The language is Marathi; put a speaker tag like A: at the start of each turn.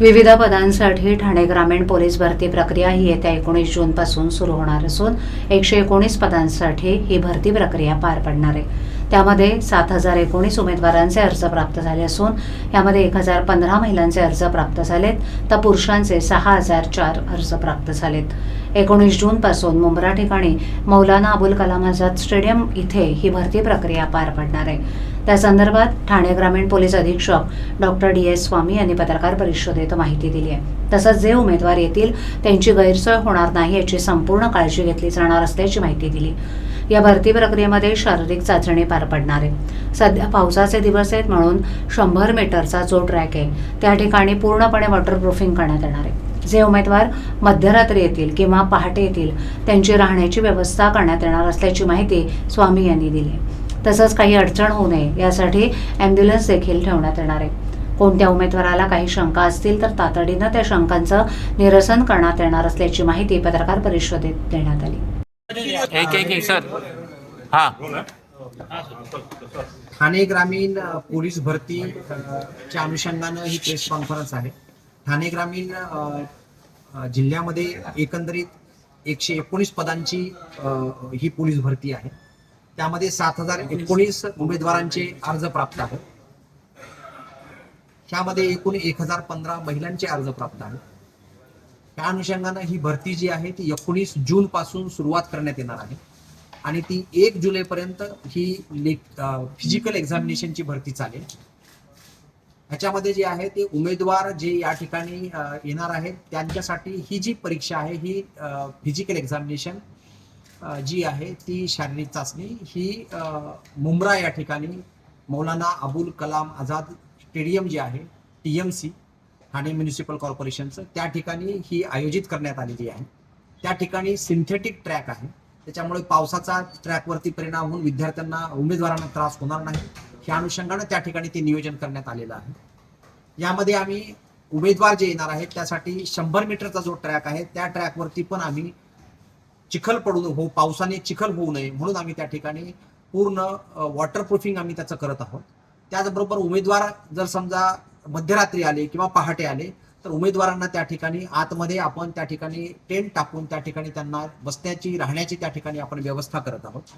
A: विविध पदांसाठी ठाणे ग्रामीण पोलीस भरती प्रक्रिया ही येत्या एकोणीस जूनपासून सुरू होणार असून एकशे एकोणीस पदांसाठी ही भरती प्रक्रिया पार पडणार आहे. त्यामध्ये सात हजार एकोणीस उमेदवारांचे अर्ज प्राप्त झाले असून यामध्ये एक हजार पंधरा महिलांचे अर्ज प्राप्त झालेत तर पुरुषांचे सहा हजार चार अर्ज प्राप्त झालेत. एकोणीस जूनपासून मुंब्रा ठिकाणी मौलाना अबुल कलाम आझाद स्टेडियम इथे ही भरती प्रक्रिया पार पडणार आहे. त्या संदर्भात ठाणे ग्रामीण पोलीस अधीक्षक डॉक्टर डी एस स्वामी यांनी पत्रकार परिषदेत माहिती दिली आहे. तसंच जे उमेदवार येतील त्यांची गैरसोय होणार नाही याची संपूर्ण काळजी घेतली जाणार असल्याची माहिती दिली. या भरती प्रक्रियेमध्ये शारीरिक चाचणी पार पडणार आहे. सध्या पावसाचे दिवस आहेत म्हणून शंभर मीटरचा जो ट्रॅक आहे त्या ठिकाणी पूर्णपणे वॉटरप्रूफिंग करण्यात येणार आहे. जे उमेदवार मध्यरात्री येतील किंवा पहाटे येतील त्यांची राहण्याची व्यवस्था करण्यात येणार असल्याची माहिती स्वामी यांनी दिली तसंच काही अडचण होऊ नये यासाठी ॲम्ब्युलन्स देखील ठेवण्यात येणार आहे. कोणत्या उमेदवाराला काही शंका असतील तर तातडीनं त्या शंकांचं निरसन करण्यात येणार असल्याची माहिती पत्रकार परिषदेत देण्यात आली.
B: एक एक एक सर. हा.
C: ठाणे ग्रामीण पोलीस भरती च्या अनुषंगानं ही प्रेस कॉन्फरन्स आहे. ठाणे ग्रामीण जिल्ह्यामध्ये एकंदरीत एकशे एकोणीस पदांची ही पोलीस भरती आहे. त्यामध्ये सात हजार एकोणीस उमेदवारांचे अर्ज प्राप्त आहेत. ह्यामध्ये एकूण एक हजार पंधरा महिलांचे अर्ज प्राप्त आहेत. त्या अनुषंगानं ही भरती जी आहे ती एकोणीस जून पासून सुरुवात करण्यात येणार आहे. आणि ती एक जुलैपर्यंत ही फिजिकल एक्झामिनेशनची भरती चालेल. ह्याच्यामध्ये जे आहे ते उमेदवार जे या ठिकाणी येणार आहेत त्यांच्यासाठी ही जी परीक्षा आहे ही फिजिकल एक्झामिनेशन जी आहे ती शारीरिक चाचणी ही मुंब्रा या ठिकाणी मौलाना अबुल कलाम आझाद स्टेडियम जे आहे T M C Thane municipal कॉर्पोरेशनचं त्या ठिकाणी ही आयोजित करण्यात आलेली आहे. त्या ठिकाणी सिंथेटिक ट्रॅक आहे. त्याच्यामुळे पावसाचा ट्रॅकवरती परिणाम होऊन विद्यार्थ्यांना उमेदवारांना त्रास होणार नाही. ह्या अनुषंगानं त्या ठिकाणी ते नियोजन करण्यात आलेलं आहे. यामध्ये आम्ही उमेदवार जे येणार आहेत त्यासाठी शंभर मीटरचा जो ट्रॅक आहे त्या ट्रॅकवरती पण आम्ही चिखल पडू हो पावसाने चिखल होऊ नये म्हणून आम्ही त्या ठिकाणी पूर्ण वॉटरप्रूफिंग आम्ही त्याचं करत आहोत. त्याचबरोबर उमेदवार जर समजा मध्यरात्री आले किंवा पहाटे आले तर उमेदवारांना त्या ठिकाणी आतमध्ये आपण त्या ठिकाणी टेंट टाकून त्या ठिकाणी त्यांना बसण्याची राहण्याची त्या ठिकाणी आपण व्यवस्था करत आहोत.